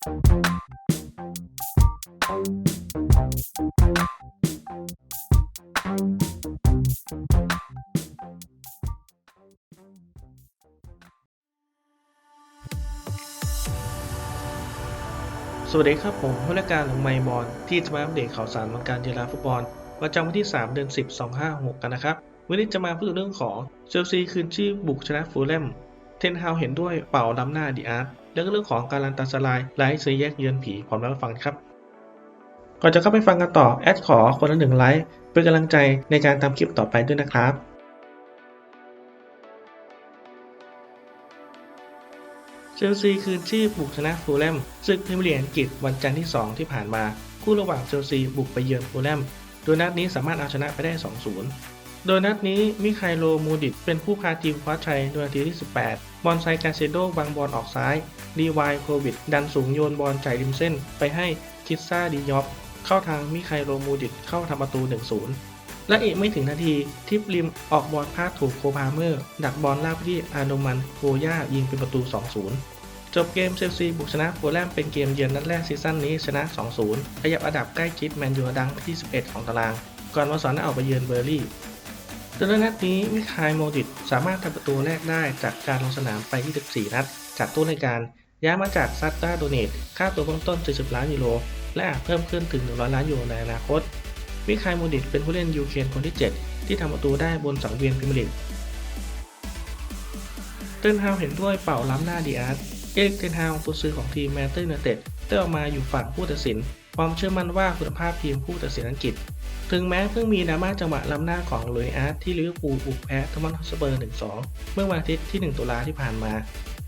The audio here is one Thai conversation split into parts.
สวัสดีครับผมผู้ราชการของไมบอลที่จะมาอัปเดตข่าวสารวงการกีฬาฟุตบอลประจำวันที่ 3 เดือน 10 256 กันนะครับ วันนี้จะมาพูดถึงเรื่องของเชลซีคืนชีพบุกชนะฟูลแลมเทนฮาวเห็นด้วยเป่าล้ำหน้าดีอาร์ ตแล้วก็เรื่องของการันตาสลายไลท์ซีแยกเยือนผีพร้อมแล้วมาฟังครับ ก่อนจะเข้าไปฟังกันต่อแอดขอคนละหนึ่งไลค์เป็นกำลังใจในการทำคลิปต่อไปด้วยนะครับเชลซีคืนชีพบุกชนะฟูลแลมศึกพรีเมียร์ลีกอังกฤษวันจันทร์ที่ 2 ที่ผ่านมา คู่ระหว่างเชลซีบุกไปเยือนฟูลแลมโดยนัดนี้สามารถเอาชนะไปได้ 2-0 โดยนัดนี้มิคายโลมูดิตเป็นผู้พาทีมคว้าชัยโดยนาทีที่ 18 บอลไซกาเซโดวางบอลออกซ้ายดีวายโควิด ดันสูงโยนบอลจ่ายริมเส้น ไปให้คิดซ่าดียอฟเข้าทางมิคายโลมูดิตเข้าทำประตู 1-0 และอีกไม่ถึงนาทีทิปริมออกบอลพลาดถูกโคพาเมอร์ ดักบอลลากไปที่อาโนมันโกย่ายิงเป็นประตู 2-0จบเกมเชลซีบุกชนะฟูลแลมเป็นเกมเยือนนัดแรกซีซั่นนี้ชนะ 2-0 ขยับอันดับใกล้ชิดแมนยูดังที่ 11 ของตาราง ก่อนวันเสาร์หน้าออกไปเยือนเบอร์ลี่ โดยนนัดนี้มิคายโมดิตสามารถทำประตูแรกได้จากการลงสนามไป 24 นัด จากตู้รายการย้ายมาจากซัตตาโดเนตค่าตัวเบื้องต้น70ล้านยูโร และอาจเพิ่มขึ้นถึง 100 ล้านยูโรในอนาคต มิคายโมดิตเป็นผู้เล่นยูเครนคนที่ 7 ที่ทำประตูได้บนสังเวียนพรีเมียร์ลีกเทนฮาวเห็นด้วยเป่าล้ำหน้าดีอาร์ตเอกเทนฮาวตัวซื้อของทีมแมนเชสเตอร์ยูไนเต็ดได้ออกมาอยู่ฝั่งผู้ตัดสิน ความเชื่อมั่นว่าคุณภาพทีมผู้ตัดสินอังกฤษ ถึงแม้เพิ่งมีดราม่าจังหวะล้ำหน้าของลุยอาร์ตที่ลิเวอร์พูลบุกแพ้ทอมมันฮอสเปอร์ 1-2 เมื่อวันอาทิตย์ที่ 1 ตุลาที่ผ่านมา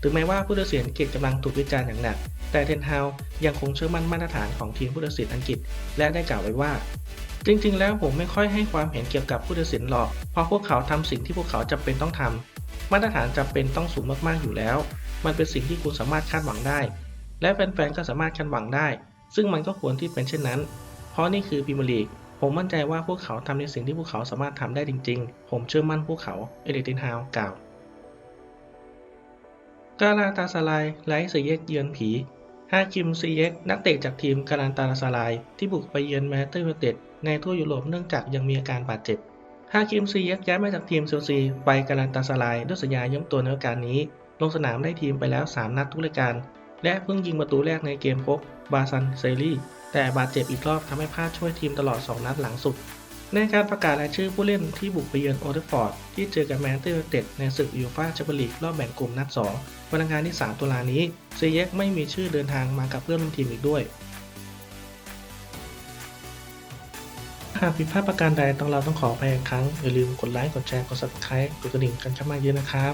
ถึงแม้ว่าผู้ตัดสินอังกฤษกำลังถูกวิจารณ์อย่างหนัก แต่เทนฮาวยังคงเชื่อมั่นมาตรฐานของทีมผู้ตัดสินอังกฤษ และได้กล่าวไว้ว่า จริง ๆ แล้วผมไม่ค่อยให้ความเห็นเกี่ยวกับผู้ตัดสินหรอก เพราะพวกเขาทำสิ่งที่พวกเขาจำเป็นต้องทำมาตรฐานจำเป็นต้องสูงมากๆอยู่แล้ว มันเป็นสิ่งที่คุณสามารถคาดหวังได้ และแฟนๆก็สามารถคาดหวังได้ ซึ่งมันก็ควรที่เป็นเช่นนั้น เพราะนี่คือพรีเมียร์ลีก ผมมั่นใจว่าพวกเขาทำในสิ่งที่พวกเขาสามารถทำได้จริง ๆ ผมเชื่อมั่นพวกเขา เอเดตินฮาวกล่าวกาลาตาสลายไลท์ซีเยกเยือนผีฮาคิมซีเยกนักเตะจากทีมกาลันตาลาซาลาย ที่บุกไปเยือนแมนเตอร์ยูเต็ดในทั่วยุโรปเนื่องจากยังมีอาการบาดเจ็บฮาคิมซีเยกย้ายมาจากทีมเชลซีไปกาลันตาซาลายด้วยสัญญาย้ำตัวในฤดูกาลนี้ ลงสนามได้ทีมไปแล้ว 3 นัดทุกรายการ และเพิ่งยิงประตูแรกในเกมพบบาซันเซรี แต่บาดเจ็บอีกรอบทำให้พลาดช่วยทีมตลอด 2 นัดหลังสุด ในการประกาศรายชื่อผู้เล่นที่บุกไปเยือนโอเทฟฟอร์ดที่เจอกับแมนเชสเตอร์ยูไนเต็ดในศึกยูฟ่าแชมเปี้ยนลีกรอบแบ่งกลุ่มนัด2วันอังคารที่ 3 ตุลานี้เซเยกไม่มีชื่อเดินทางมากับเพื่อนร่วมทีมอีกด้วยหากผิดพลาดประการใดต้องเราต้องขออภัยอีกครั้ง อย่าลืมกดไลค์ กดแชร์ กด subscribe กดกระดิ่งกันเข้ามาเยอะนะครับ